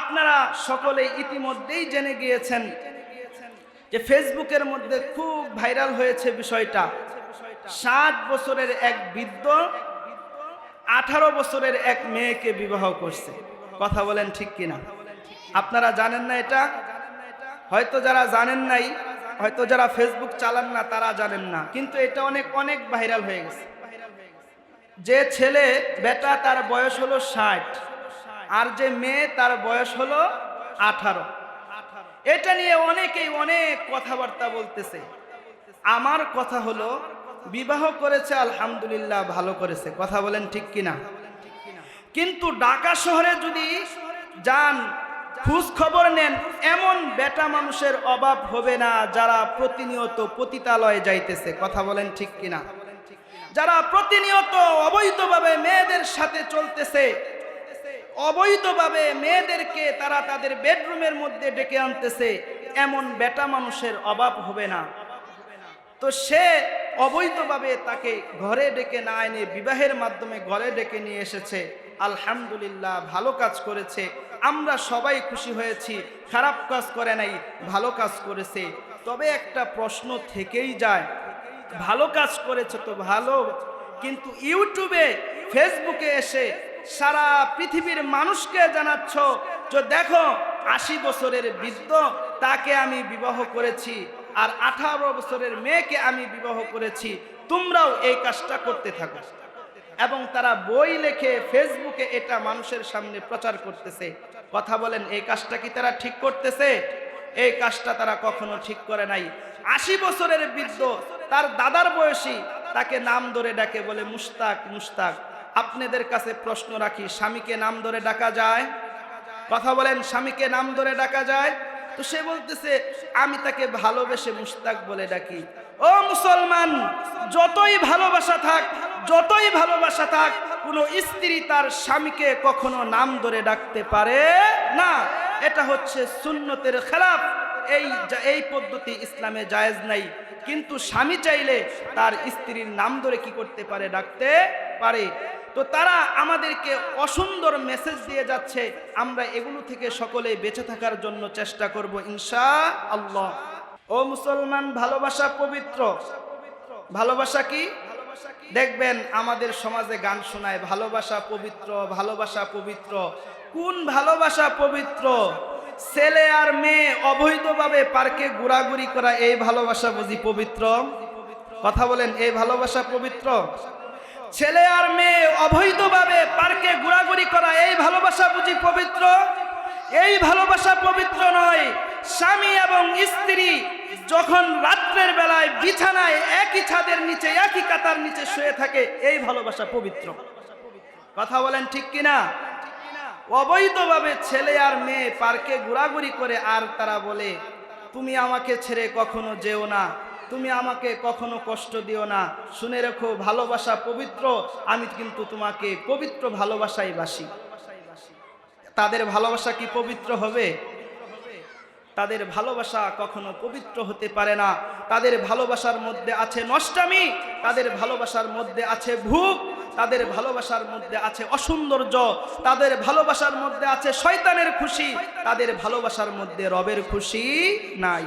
আপনারা সকলে ইতিমধ্যেই জেনে গিয়েছেন যে ফেসবুকের মধ্যে খুব ভাইরাল হয়েছে বিষয়টা। ষাট বছরের এক বৃদ্ধ, আঠারো বছরের এক মেয়েকে বিবাহ করছে। কথা বলেন ঠিক কিনা? আপনারা জানেন না এটা? হয়তো যারা জানেন নাই, হয়তো যারা ফেসবুক চালান না, তারা জানেন না। কিন্তু এটা অনেক অনেক ভাইরাল হয়ে গেছে। যে ছেলে, বেটা তার বয়স হলো ষাট। আর যে মেয়ে, তার বয়স হলো আঠারো। এটা নিয়ে অনেকেই অনেক কথাবার্তা বলতেছে। আমার কথা হলো, বিবাহ করেছে, আলহামদুলিল্লাহ ভালো করেছে। কথা বলেন ঠিক কিনা? কিন্তু ঢাকা শহরে যদি যান, খোঁজ খবর নেন, এমন বেটা মানুষের অভাব হবে না যারা প্রতিনিয়ত পতিতালয়ে যাইতেছে। কথা বলেন ঠিক কিনা? যারা প্রতিনিয়ত অবৈধভাবে মেয়েদের সাথে চলতেছে অবৈধভাবে মেয়েদেরকে তারা তাদের বেডরুমের মধ্যে ডেকে আনতেছে, এমন বেটা মানুষের অভাব হবে না। তো সে অবৈধভাবে তাকে ঘরে ডেকে না এনে বিবাহের মাধ্যমে ঘরে ডেকে নিয়ে এসেছে। আলহামদুলিল্লাহ, ভালো কাজ করেছে। আমরা সবাই খুশি হয়েছি, খারাপ কাজ করে নাই, ভালো কাজ করেছে। তবে একটা প্রশ্ন থেকেই যায়, ভালো কাজ করেছে তো ভালো, কিন্তু ইউটিউবে, ফেসবুকে এসে সারা পৃথিবীর মানুষকে জানাচ্ছ যে দেখো, আশি বছরের বৃদ্ধ তাকে আমি বিবাহ করেছি আর আঠারো বছরের মেয়েকে আমি বিবাহ করেছি। তোমরাও এই কাজটা করতে থাকো। এবং তারা বই লেখে ফেসবুকে এটা মানুষের সামনে প্রচার করতেছে। কথা বলেন, এই কাজটা কি তারা ঠিক করতেছে? এই কাজটা তারা কখনো ঠিক করে নাই। আশি বছরের বৃদ্ধ তার দাদার বয়সী তাকে নাম ধরে ডাকে বলে মুস্তাক মুস্তাক আপনাদের কাছে প্রশ্ন রাখি, স্বামীকে নাম ধরে ডাকা যায়? কথা বলেন, স্বামীকে নাম ধরে ডাকা যায়? তো সে বলতেছে, আমি তাকে ভালোবেসে মুস্তাক বলে ডাকি। ও মুসলমান, যতই ভালোবাসা থাক, যতই ভালোবাসা থাক, কোনো স্ত্রী তার স্বামীকে কখনো নাম ধরে ডাকতে পারে না। এটা হচ্ছে সুন্নতের খেলাফ। এই এই পদ্ধতি ইসলামে জায়েজ নাই। কিন্তু স্বামী চাইলে তার স্ত্রীর নাম ধরে কি করতে পারে, ডাকতে পারে। তো তারা আমাদেরকে অসুন্দর মেসেজ দিয়ে যাচ্ছে, আমরা এগুলো থেকে সকলে বেঁচে থাকার জন্য চেষ্টা করব ইনশা আল্লাহ ও মুসলমান, ভালোবাসা পবিত্র। ভালোবাসা কি? দেখবেন আমাদের সমাজে গান শোনায়, ভালোবাসা পবিত্র ভালোবাসা পবিত্র। কোন ভালোবাসা পবিত্র? ছেলে আর মেয়ে অবৈধভাবে পার্কে ঘোরাঘুরি করা, এই ভালোবাসা বুঝি পবিত্র? কথা বলেন, এই ভালোবাসা পবিত্র? ছেলে আর মেয়ে অবৈধভাবে পার্কে ঘোরাঘুরি করা, এই ভালোবাসা বুঝি পবিত্র? এই ভালোবাসা পবিত্র নয়। স্বামী এবং স্ত্রী যখন রাত্রের বেলায় বিছানায় একই ছাদের নিচে, একই কাতার নিচে শুয়ে থাকে, এই ভালোবাসা পবিত্র। কথা বলেন ঠিক কিনা? অবৈধভাবে ছেলে আর মেয়ে পার্কে ঘোরাঘুরি করে আর তারা বলে, তুমি আমাকে ছেড়ে কখনো যেও না। তুমি আমাকে কখনো কষ্ট দিও না। শুনে রেখো, ভালোবাসা পবিত্র। আমি কিন্তু তোমাকে পবিত্র ভালোবাসাই বাসি। তাদের ভালোবাসা কি পবিত্র হবে? তাদের ভালোবাসা কখনো পবিত্র হতে পারে না। তাদের ভালোবাসার মধ্যে আছে নষ্টামি, তাদের ভালোবাসার মধ্যে আছে ভূপ তাদের ভালোবাসার মধ্যে আছে অসৌন্দর্য, তাদের ভালোবাসার মধ্যে আছে শয়তানের খুশি, তাদের ভালোবাসার মধ্যে রবের খুশি নাই।